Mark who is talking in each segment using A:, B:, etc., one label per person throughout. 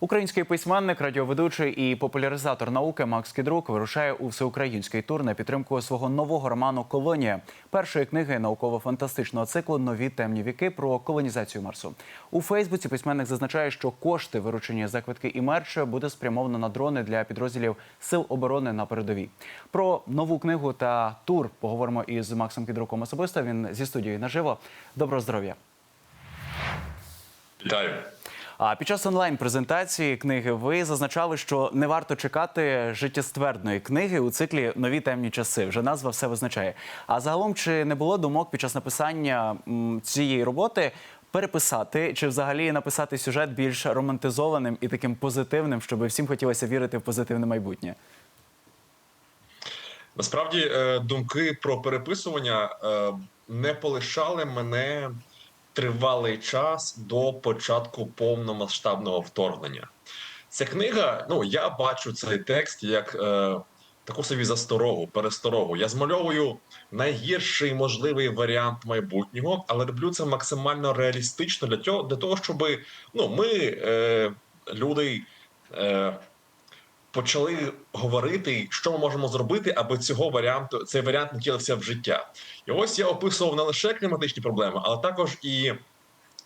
A: Український письменник, радіоведучий і популяризатор науки Макс Кідрук вирушає у всеукраїнський тур на підтримку свого нового роману Колонія першої книги науково-фантастичного циклу Нові темні віки про колонізацію Марсу. У Фейсбуці письменник зазначає, що кошти, виручені за квитки і мерч, буде спрямовано на дрони для підрозділів сил оборони на передовій. Про нову книгу та тур поговоримо із Максом Кідруком особисто. Він зі студією наживо. Доброго здоров'я.
B: Вітаю.
A: А під час онлайн-презентації книги ви зазначали, що не варто чекати життєствердної книги у циклі Нові темні часи. Вже назва все визначає. А загалом, чи не було думок під час написання цієї роботи переписати чи взагалі написати сюжет більш романтизованим і таким позитивним, щоб всім хотілося вірити в позитивне майбутнє?
B: Насправді е, думки про переписування е, не полишали мене тривалий час до початку повномасштабного вторгнення. Ця книга, ну я бачу цей текст як е, таку собі засторогу, пересторогу. Я змальовую найгірший можливий варіант майбутнього, але роблю це максимально реалістично для того, для того щоб ну, ми, е, люди. Е, почали говорити, що ми можемо зробити, аби цього варіанту цей варіант не втілився в життя. І ось я описував не лише кліматичні проблеми, але також і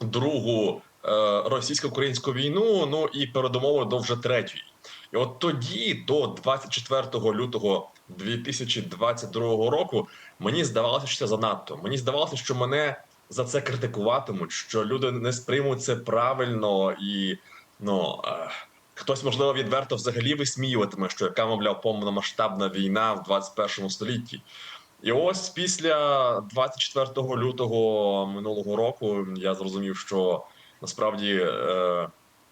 B: другу е, російсько-українську війну. Ну і передумови до вже третьої. І от тоді, до 24 лютого 2022 року, мені здавалося, що це занадто. Мені здавалося, що мене за це критикуватимуть, що люди не сприймуть це правильно і ну. Е, Хтось, можливо, відверто взагалі висміюватиме, що яка, мовляв, повномасштабна війна в 21 столітті. І ось після 24 лютого минулого року я зрозумів, що насправді е,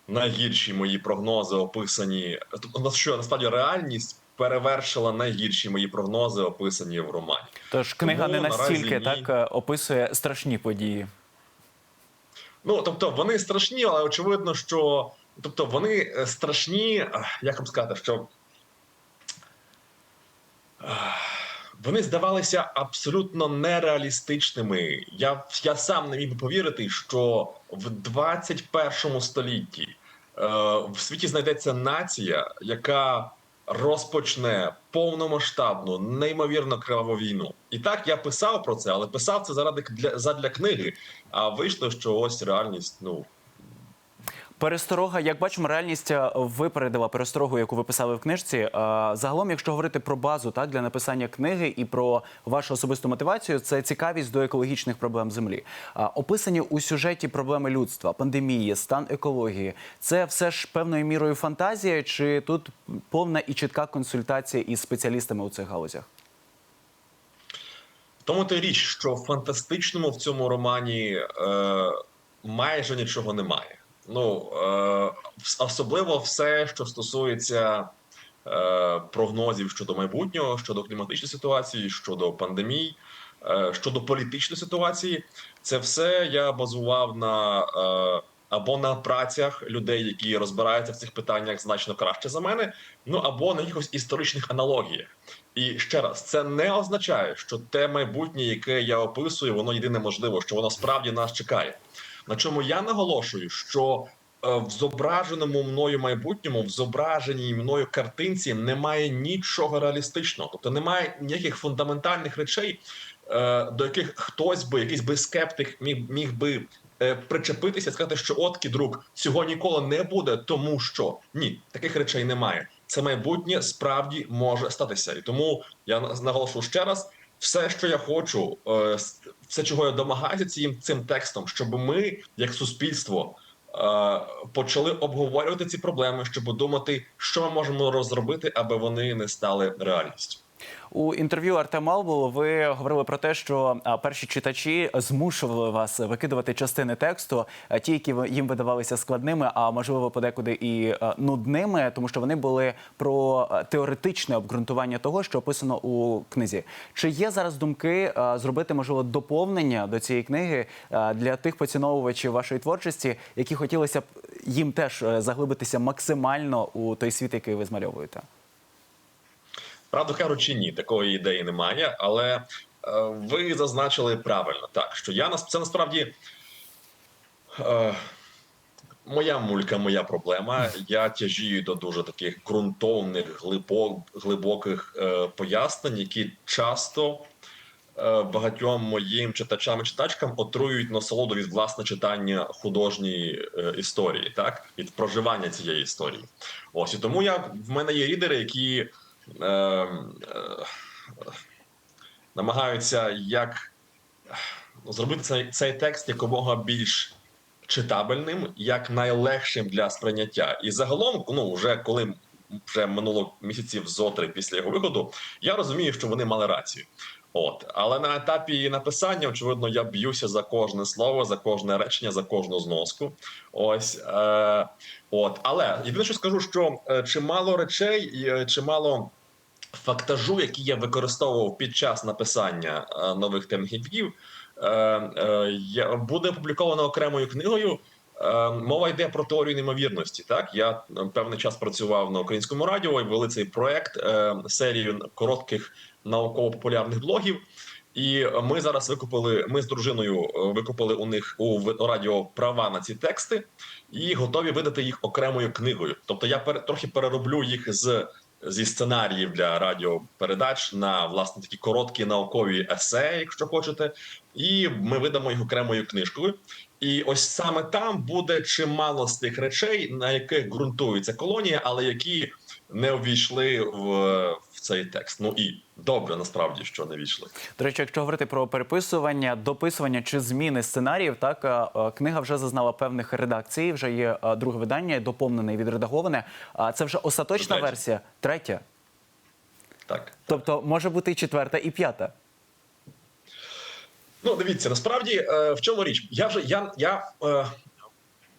B: найгірші мої прогнози описані, тобто що насправді реальність перевершила найгірші мої прогнози, описані в романі.
A: Тож книга
B: Тому
A: не настільки
B: ні.
A: так описує страшні події.
B: Ну тобто вони страшні, але очевидно, що тобто вони е, страшні, як вам сказати, що вони здавалися абсолютно нереалістичними. Я, я сам не міг би повірити, що в 21 столітті е, в світі знайдеться нація, яка розпочне повномасштабну, неймовірно криваву війну. І так я писав про це, але писав це заради для задля книги. А вийшло, що ось реальність. Ну
A: Пересторога, як бачимо, реальність е, випередила пересторогу, яку ви писали в книжці. Е, Загалом, якщо говорити про базу так для написання книги і про вашу особисту мотивацію, це цікавість до екологічних проблем землі. Е, Описані у сюжеті проблеми людства, пандемії, стан екології. Це все ж певною мірою фантазія, чи тут повна і чітка консультація із спеціалістами у цих галузях?
B: тому то й річ, що в фантастичному в цьому романі е, майже нічого немає. Ну е, особливо все, що стосується е, прогнозів щодо майбутнього, щодо кліматичної ситуації, щодо пандемій, е, щодо політичної ситуації, це все я базував на або на працях людей, які розбираються в цих питаннях значно краще за мене, ну або на якихось історичних аналогіях. І ще раз, це не означає, що те майбутнє, яке я описую, воно єдине можливо, що воно справді нас чекає. На чому я наголошую, що е, в зображеному мною майбутньому, в зображеній мною картинці немає нічого реалістичного, тобто немає ніяких фундаментальних речей, е, до яких хтось би, якийсь би скептик міг, міг би е, причепитися, сказати, що от кідрук цього ніколи не буде, тому що ні, таких речей немає. Це майбутнє справді може статися, і тому я на- наголошую ще раз. Все, що я хочу, е, все, чого я домагаюся цим цим текстом, щоб ми, як суспільство, е, почали обговорювати ці проблеми, щоб думати, що ми можемо розробити, аби вони не стали реальністю.
A: У інтерв'ю Артем Албул ви говорили про те, що перші читачі змушували вас викидувати частини тексту, ті, які їм видавалися складними, а можливо подекуди і нудними, тому що вони були про теоретичне обґрунтування того, що описано у книзі. Чи є зараз думки зробити можливо доповнення до цієї книги для тих поціновувачів вашої творчості, які хотілося б їм теж е, заглибитися максимально у той світ, який ви змальовуєте?
B: Правду кажучи, ні, такої ідеї немає. Але е, ви зазначили правильно, так що я нас це насправді. Е, моя мулька, моя проблема. Я тяжію до дуже таких ґрунтовних, глибок, глибоких е, пояснень, які часто е, багатьом моїм читачам і читачкам отруюють насолоду від власне читання художньої е, історії, так від проживання цієї історії. Ось і тому я в мене є рідери, які намагаються як зробити цей, цей текст якомога більш читабельним, як найлегшим для сприйняття. І загалом, ну вже коли вже минуло місяців зо три після його виходу, я розумію, що вони мали рацію. От, але на етапі написання, очевидно, я б'юся за кожне слово, за кожне речення, за кожну зноску. Ось е, от, але єдине, що скажу, що е, чимало речей, е, чимало фактажу, який я використовував під час написання е, нових темних епіків, е, е, буде опубліковано окремою книгою. Мова йде про теорію неймовірності. Так я певний час працював на українському радіо і вели цей проект серію коротких науково-популярних блогів. І ми зараз викупили. Ми з дружиною викупили у них у радіо права на ці тексти і готові видати їх окремою книгою. Тобто я пер, трохи перероблю їх з зі сценаріїв для радіопередач на власне такі короткі наукові есе, якщо хочете, і ми видамо їх окремою книжкою. І ось саме там буде чимало з тих речей, на яких ґрунтується колонія, але які не увійшли в, в цей текст. Ну і добре, насправді, що не війшли.
A: До речі, якщо говорити про переписування, дописування чи зміни сценаріїв, так е, е, книга вже зазнала певних редакцій. Вже є е, друге видання, доповнене і відредаговане. А це вже остаточна
B: Третє.
A: версія, третя.
B: Так.
A: Тобто може бути і четверта, і п'ята.
B: Ну, дивіться, насправді в чому річ? Я вже я, я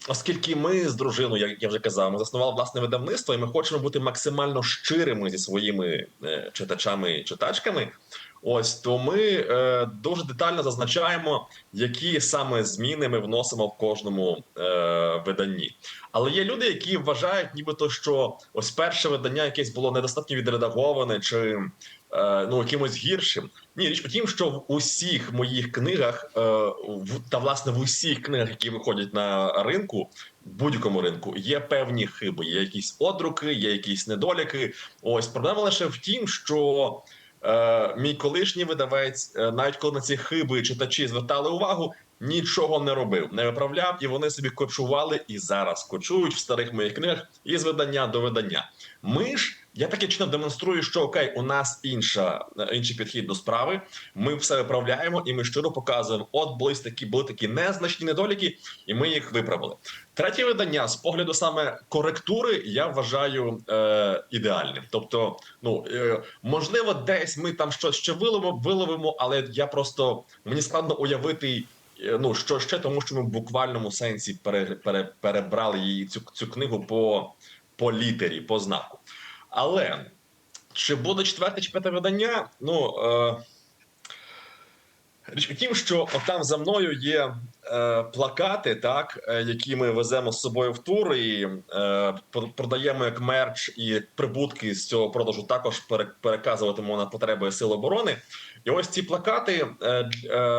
B: оскільки ми з дружиною, як я вже казав, ми заснували власне видавництво, і ми хочемо бути максимально щирими зі своїми е, читачами і читачками. Ось то ми е, дуже детально зазначаємо, які саме зміни ми вносимо в кожному е, виданні. Але є люди, які вважають, нібито що ось перше видання якесь було недостатньо відредаговане чи ну якимось гіршим. Ні, річ у тім, що в усіх моїх книгах, е, та власне в усіх книгах, які виходять на ринку, будь-якому ринку, є певні хиби, є якісь одруки, є якісь недоліки. Ось проблема лише в тім, що е, мій колишній видавець, е, навіть коли на ці хиби читачі звертали увагу, нічого не робив, не виправляв, і вони собі кочували і зараз кочують в старих моїх книгах із видання до видання. Ми ж я таке чином демонструю, що окей, у нас інша інший підхід до справи. Ми все виправляємо, і ми щиро показуємо. От були такі, були такі незначні недоліки, і ми їх виправили. Третє видання з погляду саме коректури я вважаю е, ідеальним. Тобто, ну е, можливо, десь ми там щось ще виловимо, виловимо, але я просто мені складно уявити. Е, Ну що ще тому, що ми в буквальному сенсі пере, пере, перебрали її цю цю книгу по, по літері, по знаку. Але чи буде четверте чи п'яте видання? Ну е, річ у тім, що там за мною є е, плакати, так, е, які ми веземо з собою в тур і е, продаємо як мерч, і прибутки з цього продажу також пере- переказуватимемо на потреби Сил оборони. І ось ці плакати е, е,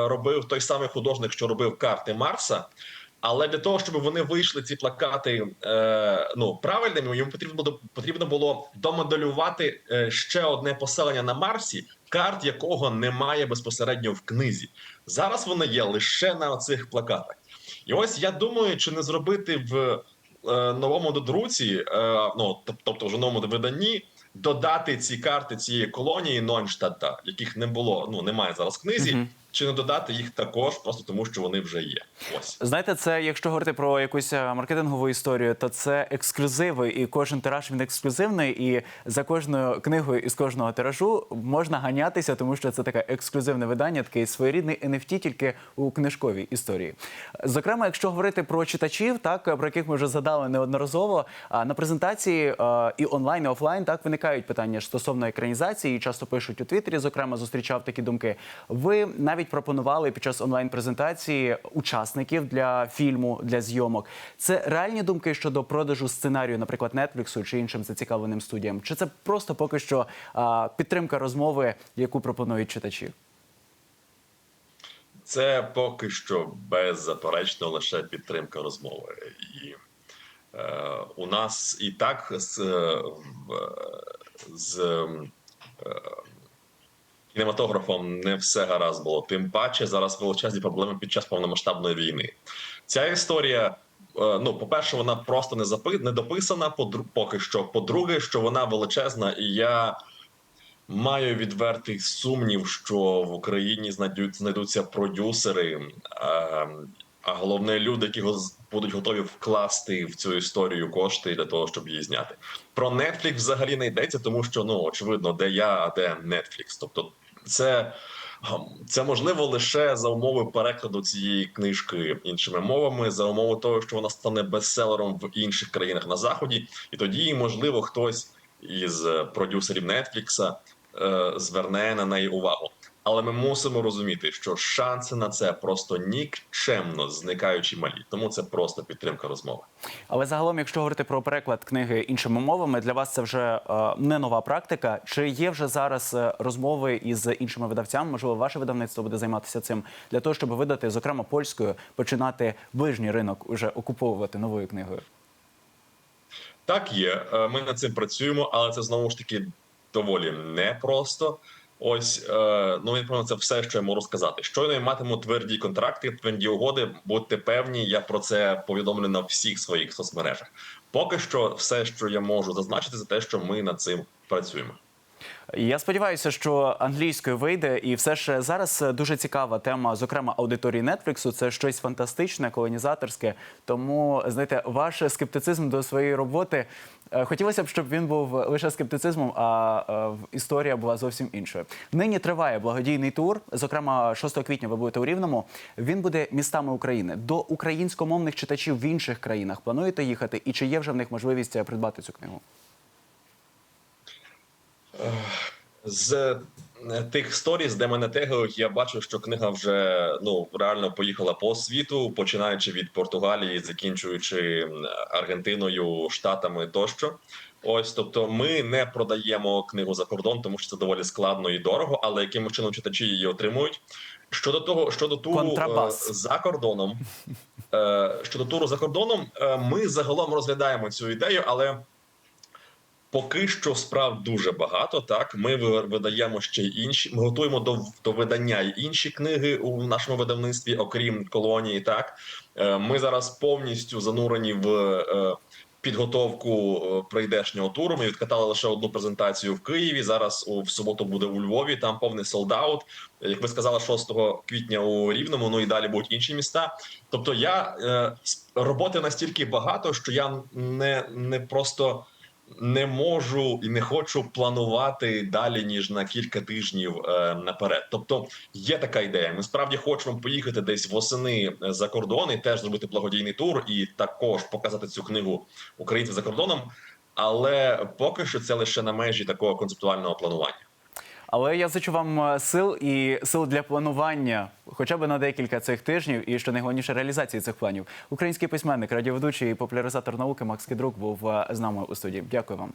B: робив той самий художник, що робив карти Марса. Але для того, щоб вони вийшли ці плакати е, ну правильними, йому потрібно було потрібно було домоделювати е, ще одне поселення на Марсі, карт якого немає безпосередньо в книзі. Зараз вони є лише на цих плакатах. І ось я думаю, чи не зробити в е, новому додруці, е, ну тобто вже новому виданні, додати ці карти цієї колонії Нойнштадта, яких не було, ну немає зараз в книзі.
A: Мгм.
B: Чи не додати їх також, просто тому що вони вже є. Ось.
A: Знаєте, це якщо говорити про якусь е, маркетингову історію, то це ексклюзиви, і кожен тираж він ексклюзивний. І за кожною книгою із кожного тиражу можна ганятися, тому що це таке ексклюзивне видання, такий своєрідний NFT, тільки у книжковій історії. Зокрема, якщо говорити про читачів, так про яких ми вже задали неодноразово, а, на презентації і онлайн, і офлайн так виникають питання стосовно екранізації. і Часто пишуть у Твіттері, зокрема, зустрічав такі думки. Ви навіть пропонували під час онлайн-презентації учасників для фільму для зйомок. Це реальні думки щодо продажу сценарію, наприклад, Нетфліксу чи іншим зацікавленим студіям? Чи це просто поки що а, підтримка розмови, яку пропонують читачі?
B: Це поки що беззаперечно лише підтримка розмови. І Е, у нас і так з, е, з е, кінематографом не все гаразд було. Тим паче зараз величезні проблеми під час повномасштабної війни. Ця історія. е, Ну, по-перше, вона просто не запи... не дописана, поки що. По-друге, що вона величезна, і я маю відвертий сумнів, що в Україні знайдуть, знайдуться продюсери, а, а головне люди, які будуть готові вкласти в цю історію кошти для того, щоб її зняти. Про Netflix взагалі не йдеться, тому що ну очевидно, де я, а де Netflix. Тобто, це. Це можливо лише за умови перекладу цієї книжки іншими мовами, за умови того, що вона стане бестселером в інших країнах на заході, і тоді, можливо, хтось із е, продюсерів Нетфлікса е, зверне на неї увагу. Але ми мусимо розуміти, що шанси на це просто нікчемно зникаючі малі. Тому це просто підтримка розмови.
A: Але загалом, якщо говорити про переклад книги іншими мовами, для вас це вже е, не нова практика. Чи є вже зараз е, розмови із іншими видавцями? Можливо, ваше видавництво буде займатися цим для того, щоб видати, зокрема польською, починати ближній ринок уже окуповувати новою книгою.
B: Так є. е, Ми над цим працюємо, але це знову ж таки доволі непросто. Ось е, ну він це все, що я можу сказати. Щойно я матиму тверді контракти, тверді угоди. Будьте певні, я про це повідомлю на всіх своїх соцмережах. Поки що, все, що я можу зазначити, це те, що ми над цим працюємо.
A: Я сподіваюся, що англійською вийде, і все ж зараз дуже цікава тема, зокрема аудиторії Нетфліксу. Це щось фантастичне, колонізаторське. Тому знаєте, ваш скептицизм до своєї роботи е, хотілося б, щоб він був лише скептицизмом, а е, історія була зовсім іншою. Нині триває благодійний тур. Зокрема, 6 квітня ви будете у Рівному. Він буде містами України до українськомовних читачів в інших країнах. Плануєте їхати? І чи є вже в них можливість е, придбати цю книгу?
B: З е, тих сторіс, де мене тегають, я бачу, що книга вже ну реально поїхала по світу, починаючи від Португалії, закінчуючи Аргентиною, Штатами тощо. Ось, тобто, ми не продаємо книгу за кордон, тому що це доволі складно і дорого, але якимось чином читачі її отримують. Щодо того, щодо туру е,
A: Контрабас.
B: за кордоном, е, щодо туру за кордоном, е, ми загалом розглядаємо цю ідею, але Поки що справ дуже багато. Так ми ви- видаємо ще інші. Ми готуємо до, до видання й інші книги у нашому видавництві, окрім колонії. Так Е, ми зараз повністю занурені в е, підготовку е, прийдешнього туру. Ми відкатали лише одну презентацію в Києві. Зараз в суботу буде у Львові. Там повний солдаут. Як ви сказали, 6 квітня у Рівному. Ну і далі будуть інші міста. Тобто, я роботи настільки багато, що я не, не просто не можу і не хочу планувати далі ніж на кілька тижнів е, наперед. Тобто є така ідея. Ми справді хочемо поїхати десь восени е, за кордон і теж зробити благодійний тур, і також показати цю книгу українцям за кордоном. Але поки що це лише на межі такого концептуального планування.
A: Але я зичу вам е, сил і сил для планування, хоча б на декілька цих тижнів, і що найголовніше реалізації цих планів. Український письменник, радіоведучий і популяризатор науки Макс Кідрук був е, з нами у студії. Дякую вам.